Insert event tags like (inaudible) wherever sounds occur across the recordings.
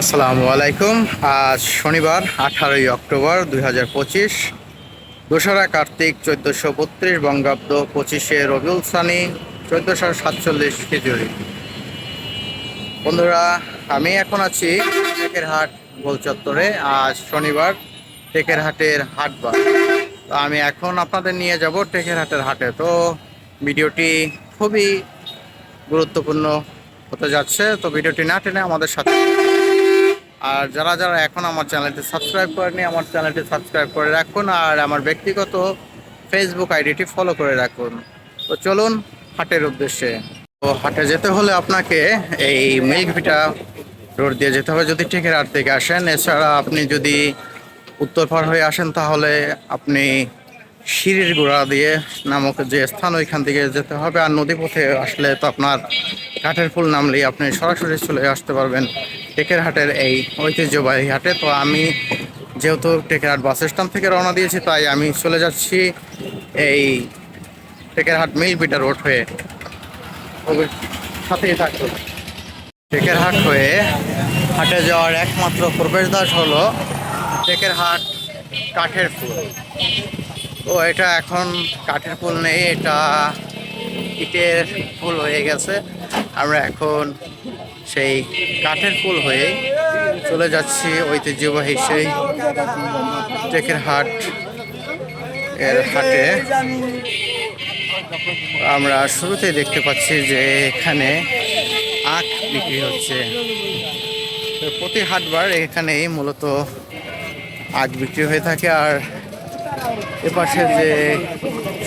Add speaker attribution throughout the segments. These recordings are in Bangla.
Speaker 1: আসসালামু আলাইকুম। আজ শনিবার, আঠারোই অক্টোবর দুই হাজার পঁচিশ। দোসরা কার্তিক চোদ্দোশো বত্রিশ, বঙ্গাব্দ পঁচিশে রবিউল সানি, চোদ্দোশো সাতচল্লিশ খিচুড়ি বন্ধুরা, আমি এখন আছি টেকেরহাট গোল চত্বরে। আজ শনিবার টেকের টেকেরহাটের হাটবার তো আমি এখন আপনাদের নিয়ে যাব টেকেরহাটের হাটে। তো ভিডিওটি খুবই গুরুত্বপূর্ণ হতে যাচ্ছে। তো ভিডিওটি না টেনে আমাদের সাথে আর যারা যারা এখন আমার চ্যানেলটি সাবস্ক্রাইব করেনি আমার চ্যানেলটি সাবস্ক্রাইব করে রাখুন আর আমার ব্যক্তিগত ফেসবুক আইডিটি ফলো করে রাখুন। তো চলুন হাটের উদ্দেশ্যে। তো হাটে যেতে হলে আপনাকে এই মিল্ক ভিটা রোড দিয়ে যেতে হবে যদি টেকেরহাট থেকে আসেন। এছাড়া আপনি যদি উত্তর পার হয়ে আসেন তাহলে আপনি সিঁড়ির গোড়া দিয়ে নামক যে স্থান ওইখান থেকে যেতে হবে। আর নদী পথে আসলে তো আপনার কাঠের ফুল নামলেই আপনি সরাসরি চলে আসতে পারবেন। টেকেরহাটের এই ঐতিহ্যবাহী হাটে। তো আমি যেহেতু টেকেরহাট বাস স্ট্যান্ড থেকে রওনা দিয়েছি, তাই আমি চলে যাচ্ছি এই টেকেরহাট মিল পিটা রোড হয়ে। সাথেই থাকতো টেকেরহাট হয়ে হাটে যাওয়ার একমাত্র প্রবেশদ্বার হলো টেকেরহাট কাঠের ফুল তো এটা এখন কাঠের ফুল নেই, এটা ইটের ফুল হয়ে গেছে। আমরা এখন সেই কাঠের ফুল হয়ে চলে যাচ্ছি ঐতিহ্যবাহী সেই টেকের হাট এর হাটে। আমরা শুরুতেই দেখতে পাচ্ছি যে এখানে আখ বিক্রি হচ্ছে। প্রতি হাটবার এখানেই মূলত আখ বিক্রি হয়ে থাকে আর এপাশে যে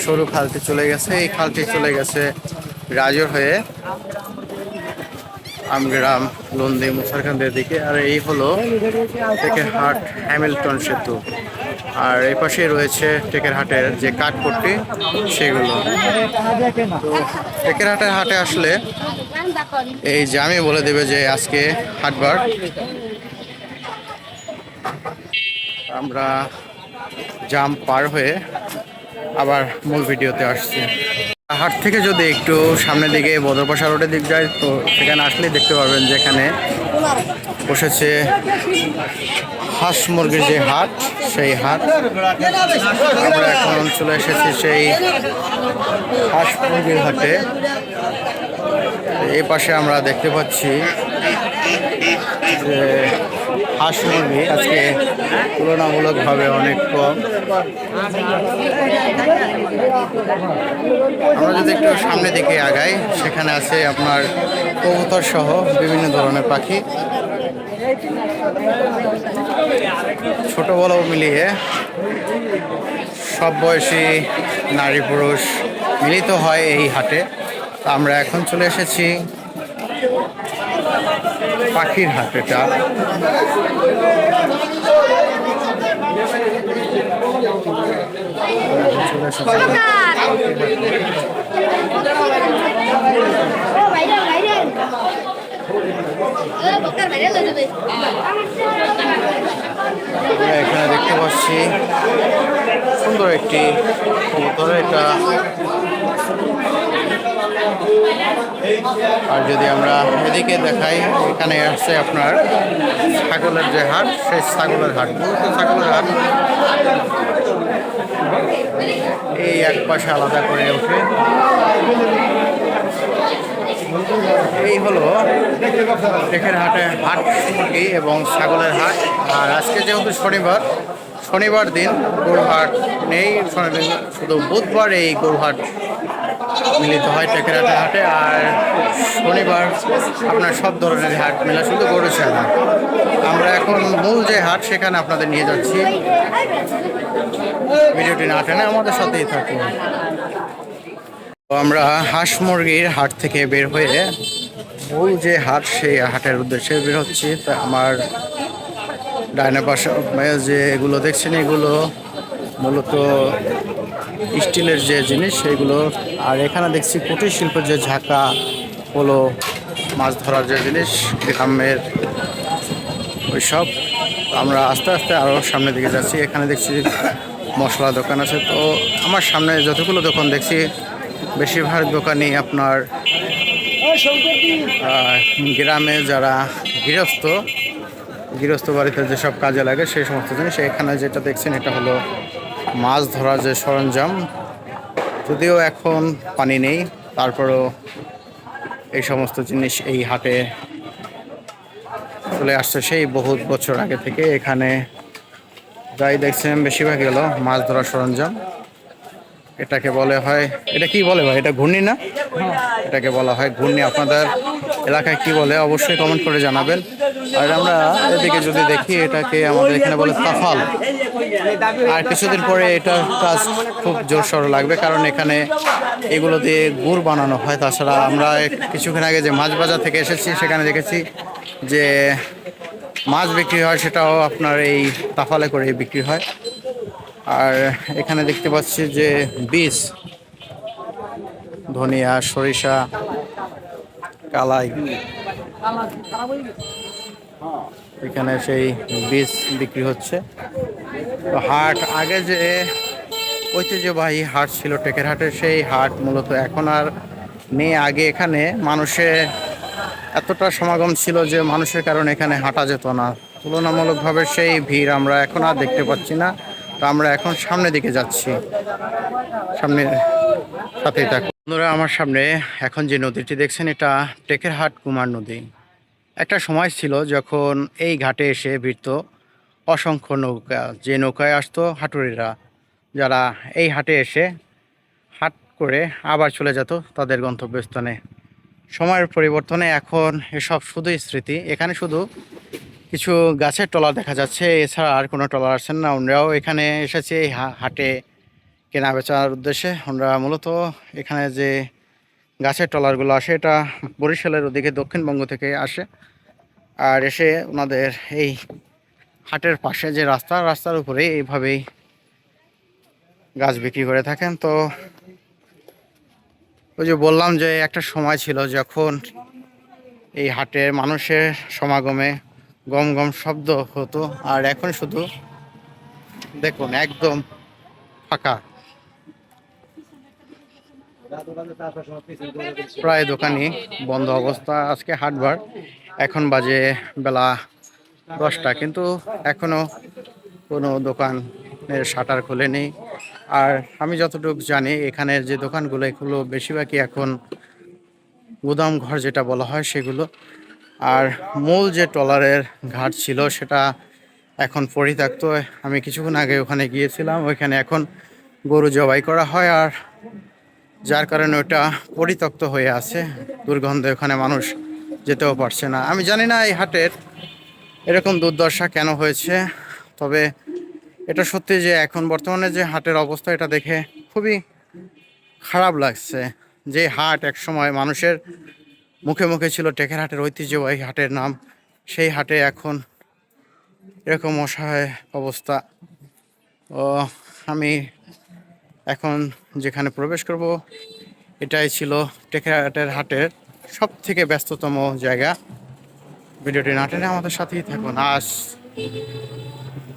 Speaker 1: সরু খালটি চলে গেছে, এই খালটি চলে গেছে রাজর হয়ে। আমগ্রাম লন্দি মুসারখানদের দিকে। আর এই হলো টেকেরহাট হ্যামিল্টন সেতু। আর এই পাশে রয়েছে টেকেরহাটের যে কাঠপট্টি, সেগুলো। তো টেকেরহাটের হাটে আসলে এই আমি বলে দেবে যে আজকে হাটবার। আমরা জাম পার হয়ে আবার মূল ভিডিওতে আসছি। হাট থেকে যদি একটু সামনের দিকে বদরপাশা রোডের দিক যায়, তো সেখানে আসলেই দেখতে পারবেন যেখানে বসেছে হাঁস মুরগির যে হাট, সেই হাট। আমরা এখন চলে এসেছি সেই হাঁস মুরগির হাটে। এই পাশে আমরা দেখতে পাচ্ছি যে হাঁস মুরগি আজকে তুলনামূলকভাবে অনেক কম। আমরা যদি একটু সামনের দিকে আগাই, সেখানে আছে আপনার কবুতর সহ বিভিন্ন ধরনের পাখি। ছোট বড় মিলিয়ে সব বয়সী নারী পুরুষ মিলিত হয় এই হাটে। আমরা এখন চলে এসেছি পাখির হাট এটা। এখানে দেখতে পাচ্ছি সুন্দর একটি কবুতর এটা আর যদি আমরা এদিকে দেখাই, এখানে আসছে আপনার ছাগলের যে হাট, সেই ছাগলের হাট। মূলত ছাগলের হাট এই এক পাশে আলাদা করে ওঠে। এই হলো টেকের হাটে হাট মুরগি এবং ছাগলের হাট। আর আজকে যেহেতু শনিবার শনিবার দিন গরুহাট নেই শুধু বুধবার এই গরুহাট মিলিত হয় টেকেরহাটে হাটে আর শনিবার আপনার সব ধরনের হাট মেলা শুধু গরু ছাড়া। আমরা এখন মূল যে হাট, সেখানে আপনাদের নিয়ে যাচ্ছি। ভিডিওটি না টেনে আমাদের সাথেই থাকুন। আমরা হাঁস মুরগির হাট থেকে বের হয়ে মূল যে হাট, সেই হাটের উদ্দেশ্যে বের হচ্ছি। তা আমার ডাইনে পাশে যে এগুলো দেখছেন, এগুলো মূলত স্টিলের যে জিনিস সেগুলো আর এখানে দেখছি কুটির শিল্পের যে ঝাঁকা হলো মাছ ধরার যে জিনিস গ্রামের ওইসব। আমরা আস্তে আস্তে আরও সামনের দিকে যাচ্ছি। এখানে দেখছি মশলা দোকান আছে। তো আমার সামনে যতগুলো দোকান দেখছি, বেশিরভাগ দোকানই আপনার গ্রামে যারা গৃহস্থ গৃহস্থ বাড়িতে যেসব কাজে লাগে, সেই সমস্ত জিনিস। এখানে যেটা দেখছেন, এটা হলো মাছ ধরার যে সরঞ্জাম, যদিও এখন পানি নেই, তারপরেও এই সমস্ত জিনিস এই হাটে চলে আসছে সেই বহু বছর আগে থেকে। এখানে যাই দেখছেন বেশিরভাগ গেল মাছ ধরার সরঞ্জাম। এটাকে বলে হয়, এটা কি বলে ভাই? এটা ঘূর্ণি না? এটাকে বলা হয় ঘূর্ণি। আপনাদের এলাকায় কি বলে অবশ্যই কমেন্ট করে জানাবেন। আর আমরা এদিকে যদি দেখি, এটাকে আমাদের এখানে বলে তাফাল আর কিছুদিন পরে এটা কাজ খুব জোর সর লাগবে, কারণ এখানে এগুলো দিয়ে গুড় বানানো হয়। তাছাড়া আমরা কিছুক্ষণ আগে যে মাছ বাজার থেকে এসেছি, সেখানে দেখেছি যে মাছ বিক্রি হয়, সেটাও আপনার এই তাফালে করে বিক্রি হয়। আর এখানে দেখতে পাচ্ছি যে বীজ, ধনিয়া, সরিষা, কালাই, এখানে সেই বীজ বিক্রি হচ্ছে। তো হাট, আগে যে ঐতিহ্যবাহী হাট ছিল টেকের হাটের সেই হাট মূলত এখন আর নেই। আগে এখানে মানুষের এতটা সমাগম ছিল যে মানুষের কারণে এখানে হাঁটা যেত না। তুলনামূলকভাবে সেই ভিড় আমরা এখন আর দেখতে পাচ্ছি না। তো আমরা এখন সামনের দিকে যাচ্ছি। সামনে সাথেই থাকুন বন্ধুরা, আমার সামনে এখন যে নদীটি দেখছেন, এটা টেকেরহাট কুমার নদী। একটা সময় ছিল যখন এই ঘাটে এসে ভিড়ত। অসংখ্য নৌকা, যে নৌকায় আসতো হাটুরিরা যারা এই হাটে এসে হাট করে আবার চলে যেত তাদের গন্তব্যস্থানে। সময়ের পরিবর্তনে এখন এসব শুধুই স্মৃতি। এখানে শুধু কিছু গাছের টলা দেখা যাচ্ছে, এছাড়া আর কোনো টলা আসছেন না। ওনারাও এখানে এসেছে এই হাটে কেনা বেচার উদ্দেশ্যে। ওনারা মূলত এখানে যে গাছের টলারগুলো আসে, এটা বরিশালের ওদিকে দক্ষিণবঙ্গ থেকে আসে। আর এসে ওনাদের এই হাটের পাশে যে রাস্তা, রাস্তার উপরে এইভাবেই গাছ বিক্রি করে থাকেন। তো ওই যে বললাম যে একটা সময় ছিল যখন এই হাটে মানুষের সমাগমে গম গম শব্দ হতো, আর এখন শুধু দেখুন একদম ফাঁকা। প্রায় দোকানই বন্ধ অবস্থা আজকে হাটবার। এখন বাজে বেলা দশটা, কিন্তু এখনও কোনো দোকানের শাটার খোলেনি। আর আমি যতটুকু জানি, এখানের যে দোকানগুলো, এগুলো বেশিরভাগই এখন গুদাম ঘর যেটা বলা হয় সেগুলো। আর মূল যে ট্রলারের ঘাট ছিল, সেটা এখন পরিত্যক্ত। আমি কিছুক্ষণ আগে ওখানে গিয়েছিলাম, ওইখানে এখন গরু জবাই করা হয়, আর যার কারণে ওটা পরিত্যক্ত হয়ে আছে। দুর্গন্ধে ওখানে মানুষ যেতেও পারছে না। আমি জানি না এই হাটের এরকম দুর্দশা কেন হয়েছে? তবে এটা সত্যি যে এখন বর্তমানে যে হাটের অবস্থা, এটা দেখে খুবই খারাপ লাগছে। যে হাট এক সময় মানুষের মুখে মুখে ছিল টেকের হাটের ঐতিহ্যবাহী হাটের নাম। সেই হাটে এখন এরকম অসহায় অবস্থা। ও, আমি এখন যেখানে প্রবেশ করব, এটাই ছিল টেকেরহাটের হাটের সব থেকে ব্যস্ততম জায়গা। ভিডিওটি না টেনে আমাদের সাথেই থাকুন। আজ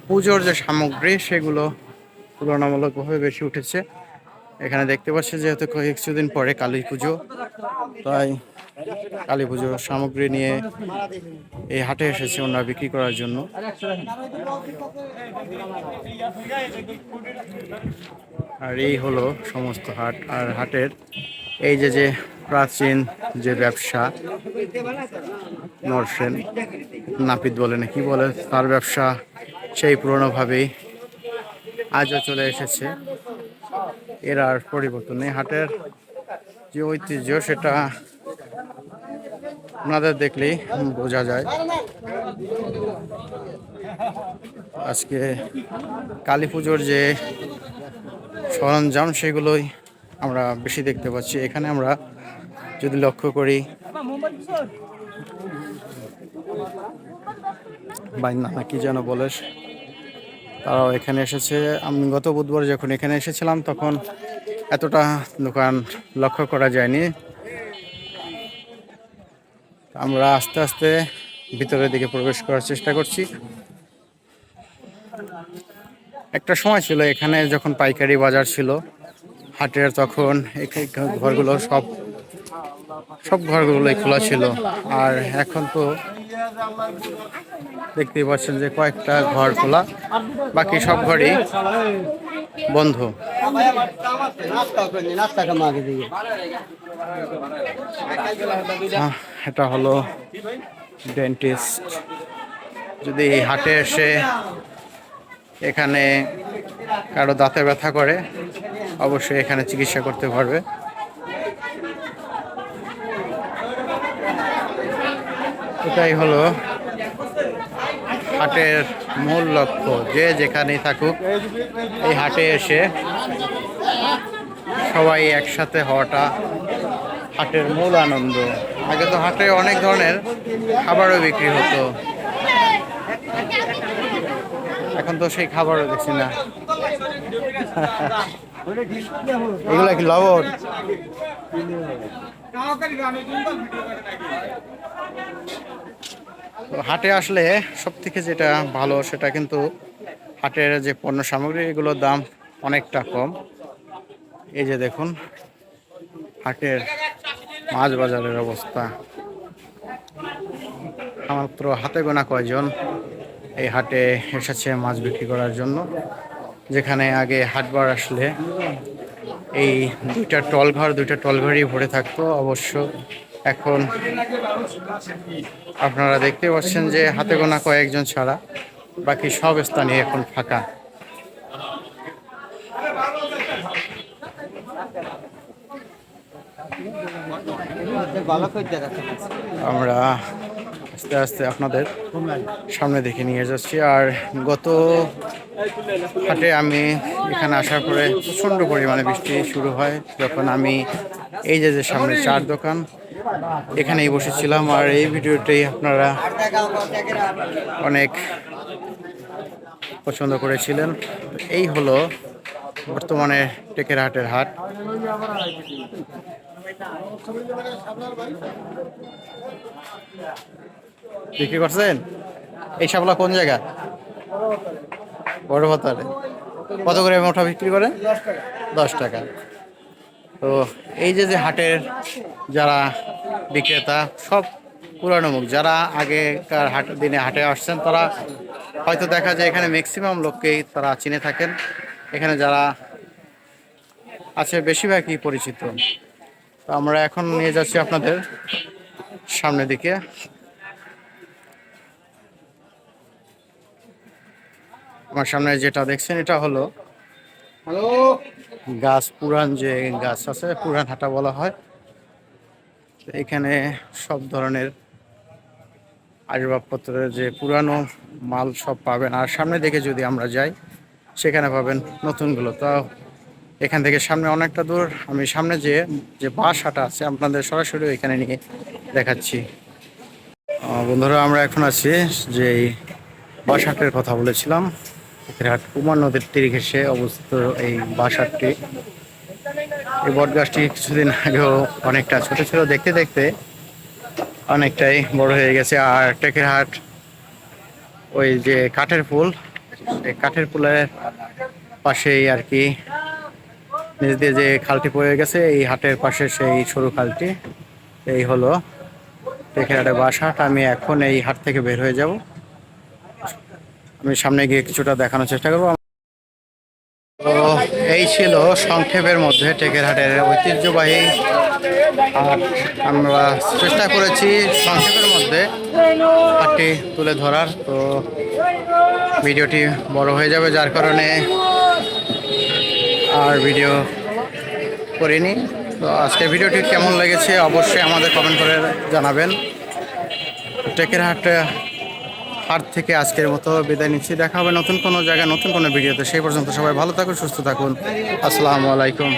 Speaker 1: পুজোর যে সামগ্রী, সেগুলো তুলনামূলকভাবে বেশি উঠেছে। এখানে দেখতে পাচ্ছি যেহেতু কিছুদিন পরে কালী পুজো, তাই কালী পুজোর সামগ্রী নিয়ে এই হাটে এসেছে ওনারা বিক্রি করার জন্য। আর এই হলো সমস্ত হাট, আর হাটের এই যে যে প্রাচীন যে ব্যবসা, নরসেন, নাপিত বলে না, কি বলে তার ব্যবসা, সেই পুরনোভাবেই আজও চলে এসেছে। এর আর পরিবর্তন নেই। হাটের যে ঐতিহ্য সেটা ওনাদের দেখলেই বোঝা যায়। আজকে কালী পুজোর যে সরঞ্জাম, সেগুলোই আমরা বেশি দেখতে পাচ্ছি। এখানে আমরা যদি লক্ষ্য করি, বাইনা না কি যেন বলে, তারাও এখানে এসেছে। আমি গত বুধবার যখন এখানে এসেছিলাম, তখন এতটা দোকান লক্ষ্য করা যায়নি। আমরা আস্তে আস্তে ভিতরের দিকে প্রবেশ করার চেষ্টা করছি। একটা সময় ছিল এখানে যখন পাইকারি বাজার ছিল হাটের তখন ঘরগুলো সব সব ঘরগুলোই খোলা ছিল। আর এখন তো দেখতেই পাচ্ছেন যে কয়েকটা ঘর খোলা, বাকি সব ঘরই বন্ধ। এটা হলো ডেন্টিস্ট যদি হাটে এসে এখানে কারও দাঁতে ব্যথা করে অবশ্যই এখানে চিকিৎসা করতে পারবে। এটাই হলো হাটের মূল লক্ষ্য, যে যেখানেই থাকুক, এই হাটে এসে সবাই একসাথে হওয়াটা হাটের মূল আনন্দ। আগে তো হাটে অনেক ধরনের খাবারও বিক্রি হতো। এখন তো সেই খাবারও দেখছি না। (laughs) এগুলা কি লবণ? হাটে আসলে সব থেকে যেটা ভালো সেটা কিন্তু হাটের যে পণ্য সামগ্রী এগুলোর দাম অনেকটা কম। এই যে দেখুন, হাটের মাছ বাজারের অবস্থা। মাত্র হাতে গোনা কয়জন এই হাটে এসেছে মাছ বিক্রি করার জন্য? যেখানে আগে হাটবার আসলে এই দুইটা টল ঘর, দুইটা টল ঘরই ভরে থাকতো অবশ্য। এখন আপনারা দেখতে পাচ্ছেন যে হাতে গোনা কয়েকজন ছাড়া, বাকি সব স্থানে এখন ফাঁকা। আমরা আস্তে আস্তে আপনাদের সামনে দেখে নিয়ে যাচ্ছি। আর গত হাটে আমি এখানে আসার পরে প্রচণ্ড পরিমাণে বৃষ্টি শুরু হয়। যখন আমি এই যে যে সামনে চার দোকান, এখানেই বসেছিলাম। আর এই ভিডিওটাই আপনারা অনেক পছন্দ করেছিলেন। এই হলো বর্তমানে টেকের হাটের হাট। বিক্রি করছেন? এই শাপলা কোন জায়গা? বড় ভাতারে কত করে মোটা বিক্রি করেন দশ টাকা। তো এই যে যে হাটের যারা বিক্রেতা, সব পুরানো মুখ। যারা আগেকার হাট, দিনে হাটে আসছেন, তারা হয়তো দেখা যায় এখানে ম্যাক্সিমাম লোককেই তারা চিনে থাকেন। এখানে যারা আছে, বেশিরভাগই পরিচিত। তো আমরা এখন নিয়ে যাচ্ছি আপনাদের সামনের দিকে। আমার সামনে যেটা দেখছেন এটা হলো হ্যালো। গাছ পুরান যে গাছ আছে পুরান হাটা বলা হয়। এখানে সব ধরনের আসবাবপত্রের যে পুরানো মাল সব পাবেন। আর সামনে দিকে যদি আমরা যাই সেখানে পাবেন নতুনগুলো। তো এখান থেকে সামনে অনেকটা দূর আমি সামনে যে যে বাস হাটা আছে আপনাদের সরাসরি এখানে নিয়ে দেখাচ্ছি। বন্ধুরা আমরা এখন আছি যে এই বাস হাটের কথা বলেছিলাম। হাট কুমার নদীর তীর ঘেসে অবস্থিত এই বাস হাটটি এই বট গাছটি কিছুদিন আগেও অনেকটা ছোট ছিল। দেখতে দেখতে অনেকটাই বড় হয়ে গেছে। আর টেকের হাট, ওই যে কাঠের ফুল এই কাঠের ফুলের পাশেই আর কি নিচ দিয়ে যে খালটি পড়ে গেছে, এই হাটের পাশে সেই সরু খালটি। এই হলো টেকের হাটের বাস। হাট আমি এখন এই হাট থেকে বের হয়ে যাব। আমি সামনে গিয়ে কিছুটা দেখানোর চেষ্টা করব। তো এই ছিল সংক্ষেপের মধ্যে টেকের হাটের ঐতিহ্যবাহী। হাট আমরা চেষ্টা করেছি সংক্ষেপের মধ্যে হাটটি তুলে ধরার। তো ভিডিওটি বড় হয়ে যাবে যার কারণে আর ভিডিও করিনি। তো আজকের ভিডিওটি কেমন লেগেছে অবশ্যই আমাদের কমেন্ট করে জানাবেন। টেকের হাট হাট থেকে আজকের মতো বিদায় নিচ্ছি। দেখা হবে নতুন কোনো জায়গায়, নতুন কোনো ভিডিওতে। সেই পর্যন্ত সবাই ভালো থাকুন, সুস্থ থাকুন। আসসালামু আলাইকুম।